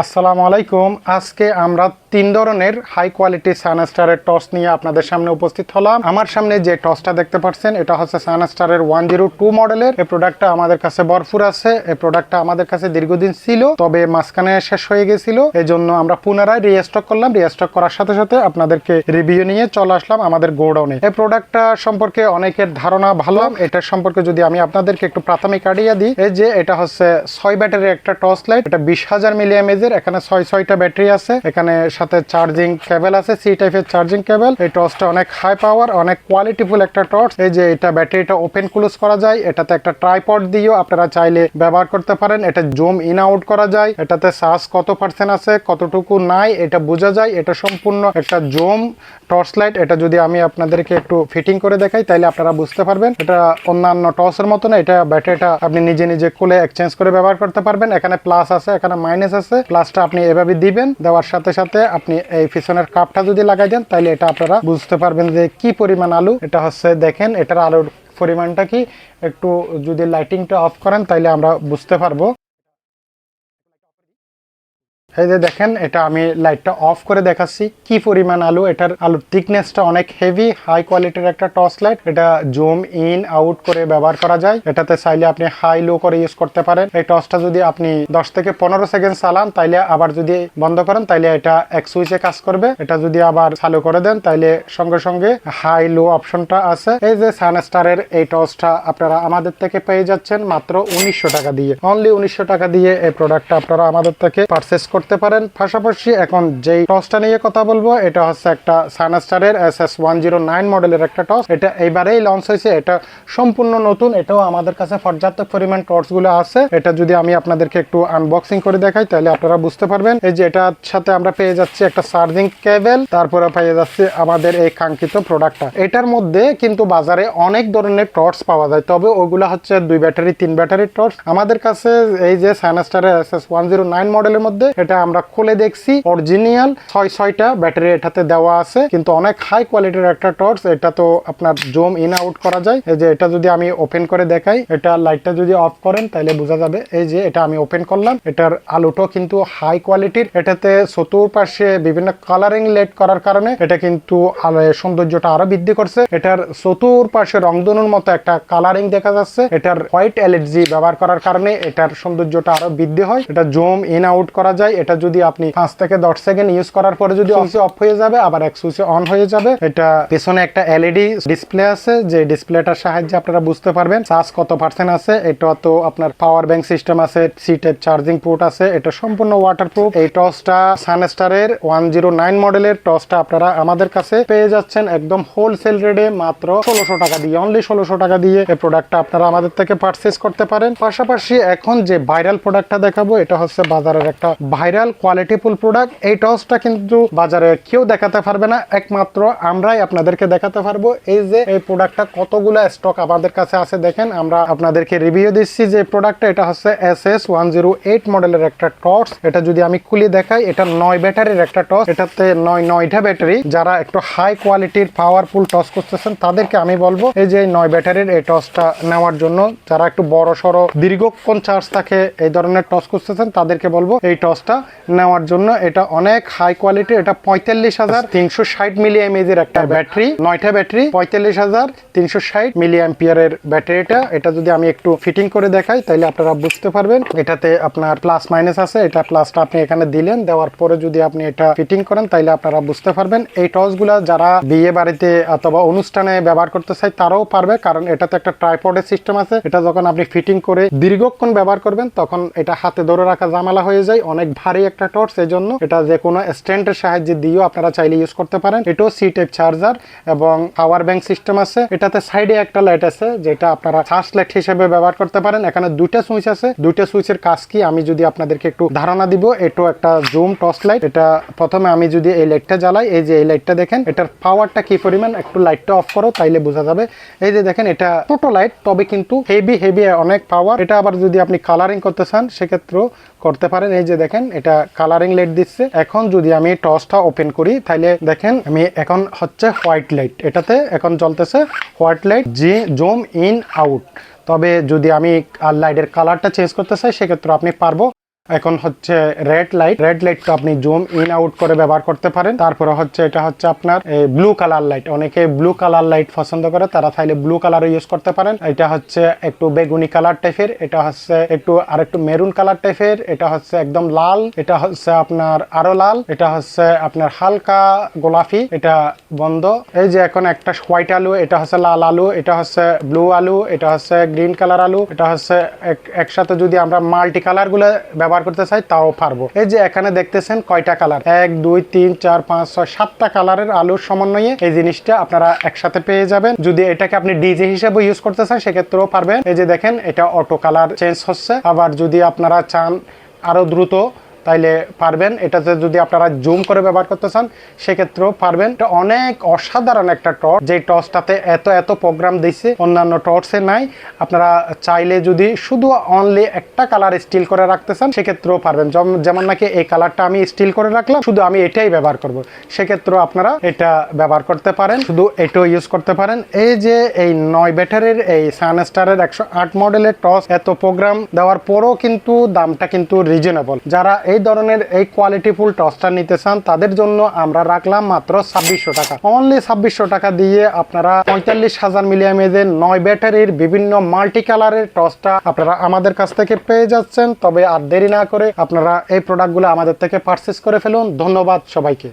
আসসালামু আলাইকুম। আজকে আমরা তিন ধরনের হাই কোয়ালিটি সানাস্টারের টস নিয়ে আপনাদের সামনে উপস্থিত হলাম। আমার সামনে যে টসটা দেখতে পাচ্ছেন, এটা হচ্ছে সানাস্টারের ওয়ান জিরো টু মডেলের এই প্রোডাক্টটা আমাদের কাছে ভরপুর আছে। এই প্রোডাক্টটা আমাদের কাছে দীর্ঘদিন ছিল, তবে মাঝখানে শেষ হয়ে গেছিল। এই জন্য আমরা পুনরায় রিস্টক করলাম। রিস্টক করার সাথে সাথে আপনাদেরকে রিভিউ নিয়ে চলে আসলাম আমাদের গোডাউনে। এই প্রোডাক্টটা সম্পর্কে অনেকের ধারণা ভালো। এটার সম্পর্কে যদি আমি আপনাদেরকে একটু প্রাথমিক আইডিয়া দিই, এই যে এটা হচ্ছে ছয় ব্যাটারির একটা টর্চ লাইট এটা বিশ হাজার মিলি এমএজের এখানে ছয় ছয়টা ব্যাটারি আছে। এখানে সাথে চার্জিং কেবল আছে সি টাইপের চার্জিং কেবল এই টর্চটা অনেক হাই পাওয়ার অনেক কোয়ালিটিফুল একটা টর্চ এই যে এটা ব্যাটারিটা ওপেন ক্লোজ করা যায়, এটাতে একটা ট্রাইপড দিয়েও আপনারা চাইলে ব্যবহার করতে পারেন। এটা জুম ইন আউট করা যায়, এটাতে সার্জ কত পার্সেন্ট আছে, কতটুকু নাই, এটা বোঝা যায়। এটা সম্পূর্ণ একটা জুম টর্চ লাইট এটা যদি আমি আপনাদেরকে একটু ফিটিং করে দেখাই তাহলে আপনারা বুঝতে পারবেন। এটা অন্যান্য টর্চের মতো না, এটা ব্যাটারিটা আপনি নিজে নিজে খুলে এক্সচেঞ্জ করে ব্যবহার করতে পারবেন। এখানে প্লাস আছে, এখানে মাইনাস আছে। প্লাসটা আপনি এভাবে দিবেন, দেওয়ার সাথে সাথে আপনি এই পিছনের কাপটা যদি লাগাই দেন, তাহলে এটা আপনারা বুঝতে পারবেন যে কি পরিমাণ আলু। এটা হচ্ছে দেখেন, এটার আলুর পরিমাণটা কি? একটু যদি লাইটিংটা অফ করেন, তাহলে আমরা বুঝতে পারব। এই যে দেখেন, এটা আমি লাইটটা অফ করে দেখাচ্ছি। কি পরিমাণ আলু? এটার আলুর থিকনেসটা অনেক হেভি হাই কোয়ালিটির একটা টর্চ লাইট এটা জুম ইন আউট করে ব্যবহার করা যায়। এটাতে চাইলে আপনি হাই লো করে ইউজ করতে পারেন। এই টর্চটা যদি আপনি দশ থেকে পনেরো সেকেন্ড চালান, তাইলে আবার যদি বন্ধ করেন, তাইলে এটা এক সুইচে কাজ করবে। এটা যদি আবার চালু করে দেন, তাইলে সঙ্গে সঙ্গে হাই লো অপশনটা আছে। এই যে সানস্টারের এই টর্চটা আপনারা আমাদের থেকে পেয়ে যাচ্ছেন মাত্র উনিশশো টাকা দিয়ে। অনলি উনিশশো টাকা দিয়ে এই প্রোডাক্টটা আপনারা আমাদের থেকে পারচেস করতে পারেন। পাশাপাশি এখন যেই টসটা নিয়ে কথা বলব, এটা হচ্ছে একটা সানাস্টারের S S one zero nine মডেলের একটা টস। এটা এইবারেই লঞ্চ হয়েছে, এটা সম্পূর্ণ নতুন, এটাও আমাদের কাছে পর্যাপ্ত পরিমাণ টর্চগুলো আছে। এটা যদি আমি আপনাদেরকে একটু আনবক্সিং করে দেখাই, তাহলে আপনারা বুঝতে পারবেন। এই যে এটার সাথে আমরা পেয়ে যাচ্ছি একটা চার্জিং কেবেল তারপরে পেয়ে যাচ্ছি আমাদের এই কাঙ্ক্ষিত প্রোডাক্টটা এটার মধ্যে কিন্তু বাজারে অনেক ধরনের টর্চ পাওয়া যায়, তবে ওগুলা হচ্ছে দুই ব্যাটারি, তিন ব্যাটারি টর্চ আমাদের কাছে এই যে সানাস্টারের S S one zero nine মডেলের মধ্যে এটা আমরা খুলে দেখছি অরিজিনাল ছয় ছয়টা ব্যাটারি এটাতে দেওয়া আছে। কিন্তু অনেক হাই কোয়ালিটির একটা টর্চ এটা তো আপনার জুম ইন আউট করা যায়। এই যে এটা যদি আমি ওপেন করে দেখাই, এটা লাইটটা যদি অফ করেন, তাহলে বোঝা যাবে এই যে এটা আমি ওপেন করলাম। এটার আলোটাও কিন্তু হাই কোয়ালিটির এটাতে চতুর্পাশে বিভিন্ন কালারিং লেট করার কারণে এটা কিন্তু সৌন্দর্যটা আরও বৃদ্ধি করছে। এটার চতুর্পাশে রংধনুর মতো একটা কালারিং দেখা যাচ্ছে। এটার হোয়াইট এলইডি ব্যবহার করার কারণে এটার সৌন্দর্যটা আরও বৃদ্ধি হয়। এটা জুম ইন আউট করা যায়। এটা যদি আপনি পাঁচ থেকে দশ সেকেন্ড ইউজ করার পরে যদি সুইচে অফ হয়ে যাবে, আবার এক সুইচে অন হয়ে যাবে। এটা পেছনে একটা এলইডি ডিসপ্লে আছে, যে ডিসপ্লেটার সাহায্যে আপনারা বুঝতে পারবেন চার্জ কত পার্সেন্ট আছে। এটা তো আপনার পাওয়ার ব্যাংক সিস্টেম আছে সি টাইপ চার্জিং পোর্ট আছে, এটা সম্পূর্ণ ওয়াটারপ্রুফ এই টসটা সানস্টারের ওয়ান জিরো নাইন মডেলের টসটা আপনারা আমাদের কাছে পেয়ে যাচ্ছেন একদম হোলসেল রেটে মাত্র ষোলোশো টাকা দিয়ে অনলি ষোলোশো টাকা দিয়ে এই প্রোডাক্টটা আপনারা আমাদের থেকে পারচেস করতে পারেন। পাশাপাশি এখন যে ভাইরাল প্রোডাক্টটা দেখাবো, এটা হচ্ছে বাজারের একটা ভাইরাল কোয়ালিটিফুল প্রোডাক্ট এই টসটা কিন্তু বাজারে কেউ দেখাতে পারবে না। একমাত্র আমরাই আপনাদেরকে দেখাতে পারব। এই যে এই প্রোডাক্টটা কতগুলা স্টক আমাদের কাছে আছে দেখেন, আমরা আপনাদেরকে রিভিউ দিচ্ছি যে প্রোডাক্টটা এটা হচ্ছে S S one zero eight মডেলের একটা টর্চ এটা যদি আমি খুলে দেখাই, এটা নয় ব্যাটারির একটা টর্চ এটাতে নয়, নয়টা ব্যাটারি। যারা একটু হাই কোয়ালিটির পাওয়ারফুল টর্চ করতেছেন, তাদেরকে আমি বলব, এই যে নয় ব্যাটারির এই টর্চটা নেওয়ার জন্য, যারা একটু বড় সড়ো দীর্ঘক্ষণ চার্জ থাকে, এই ধরনের টর্চ করতেছেন, তাদেরকে বলব, এই টর্চটা নেওয়ার জন্য এটা অনেক হাই কোয়ালিটি এটা পঁয়তাল্লিশ হাজার তিনশো ষাট মিলি এমএজের একটা ব্যাটারি, নয়টা ব্যাটারি, পঁয়তাল্লিশ হাজার তিনশো ষাট মিলি অ্যাম্পিয়ারের ব্যাটারিটা এটা যদি আমি একটু ফিটিং করে দেখাই তাহলে আপনারা বুঝতে পারবেন। এটাতে আপনার প্লাস মাইনাস আছে, এটা প্লাসটা আপনি এখানে দিলেন, দেওয়ার পরে যদি আপনি এটা ফিটিং করেন তাহলে আপনারা বুঝতে পারবেন। এই টর্চগুলো যারা বিয়ে বাড়িতে অথবা অনুষ্ঠানে ব্যবহার করতে চাই তারাও পারবে, কারণ এটাতে একটা ট্রাইপডের সিস্টেম আছে। এটা যখন আপনি ফিটিং করে দীর্ঘক্ষণ ব্যবহার করবেন, তখন এটা হাতে ধরে রাখা জামালা হয়ে যায়, অনেক ভারী একটা টর্চ এই জন্য এটা যে কোনো স্ট্যান্ডের সাহায্যে দিয়েও আপনারা চাইলে ইউজ করতে পারেন। এটাও সি টাইপ চার্জার এবং পাওয়ার ব্যাংক সিস্টেম আছে। এটাতে সাইডে একটা লাইট আছে, যেটা আপনারা ফার্স্ট লাইট হিসেবে ব্যবহার করতে পারেন। এখানে দুইটা সুইচ আছে। দুইটা সুইচের কাজ কি? আমি যদি আপনাদেরকে একটু ধারণা দিব, এটাও একটা জুম টর্চ লাইট এটা প্রথমে আমি যদি এই লাইটটা জ্বালাই, এই যে এই লাইটটা দেখেন, এটার পাওয়ারটা কি পরিমাণ? একটু লাইটটা অফ করো, তাইলে বোঝা যাবে। এই যে দেখেন, এটা ছোট লাইট তবে কিন্তু হেভি হেভি অনেক পাওয়ার এটা আবার যদি আপনি কালারিং করতে চান, সেক্ষেত্রেও করতে পারেন। এই যে দেখেন এটা কালারিং লাইট দিচ্ছে। এখন যদি আমি টসটা ওপেন করি তাহলে দেখেন আমি এখন হচ্ছে হোয়াইট লাইট এটাতে এখন চলতেছে হোয়াইট লাইট জি জুম ইন আউট তবে যদি আমি লাইটের কালারটা চেঞ্জ করতে চাই, সেক্ষেত্রে আপনি পারব এখন হচ্ছে রেড লাইট রেড লাইটটা আপনি জুম ইন আউট করে ব্যবহার করতে পারেন তারপরে হচ্ছে এটা হচ্ছে আপনার ব্লু কালার লাইট অনেকে ব্লু কালার লাইট পছন্দ করে তারা চাইলে ব্লু কালার ইউজ করতে পারেন এটা হচ্ছে একটু বেগুনি কালার টাইপের এটা হচ্ছে একটু আর একটু মেরুন কালার টাইপের এটা হচ্ছে একদম লাল এটা হচ্ছে আপনার আরও লাল এটা হচ্ছে আপনার হালকা গোলাপি এটা বন্ধ এই যে এখন একটা হোয়াইট আলু এটা হচ্ছে লাল আলু এটা হচ্ছে ব্লু আলু এটা হচ্ছে গ্রিন কালার আলু এটা হচ্ছে এক- একসাথে যদি আমরা মাল্টি কালারগুলো ব্যবহার করতে চাই, তাও পারব। এই যে এখানে দেখতেছেন কয়টা কালার? এক, দুই, তিন, চার, পাঁচ, ছয়, সাতটা কালারের আলুর সমন্বয়ে এই জিনিসটা আপনারা একসাথে পেয়ে যাবেন। যদি এটাকে আপনি ডিজে হিসেবে ইউজ করতে চান, সেক্ষেত্রেও পারবেন। এই যে দেখেন, এটা অটো কালার চেঞ্জ হচ্ছে। আবার যদি আপনারা চান আরও দ্রুত তাইলে পারবেন, এটাতে যদি আপনারা জুম করে ব্যবহার করতে চান, সেক্ষেত্রেও পারবেন। এটা অনেক অসাধারণ একটা টর্চ যে টর্চটাতে এত এত প্রোগ্রাম দিচ্ছে অন্যান্য টর্চে নাই। আপনারা চাইলে যদি শুধু অনলি একটা কালার স্টিল করে রাখতে চান, সেক্ষেত্রেও পারবেন। যেমন- নাকি এই কালারটা আমি স্টিল করে রাখলাম, শুধু আমি এটাই ব্যবহার করব। সেক্ষেত্রেও আপনারা এটা ব্যবহার করতে পারেন, শুধু এটাও ইউজ করতে পারেন। এই যে এই নয় ব্যাটারির এই সানস্টারের একশো আট মডেলের টস এত প্রোগ্রাম দেওয়ার পরও কিন্তু দামটা কিন্তু রিজনেবল যারা এই ধরনের এই কোয়ালিটি ফুল টসটা নিতে চান, তাদের জন্য আমরা রাখলাম মাত্র ছাব্বিশশো টাকা। অনলি ছাব্বিশশো টাকা দিয়ে আপনারা পঁয়তাল্লিশ হাজার মিলিয়ামেজের নয় ব্যাটারির বিভিন্ন মাল্টি কালারের টসটা আপনারা আমাদের কাছ থেকে পেয়ে যাচ্ছেন। তবে আর দেরি না করে আপনারা এই প্রোডাক্টগুলো আমাদের থেকে পারচেস করে ফেলুন। ধন্যবাদ সবাইকে।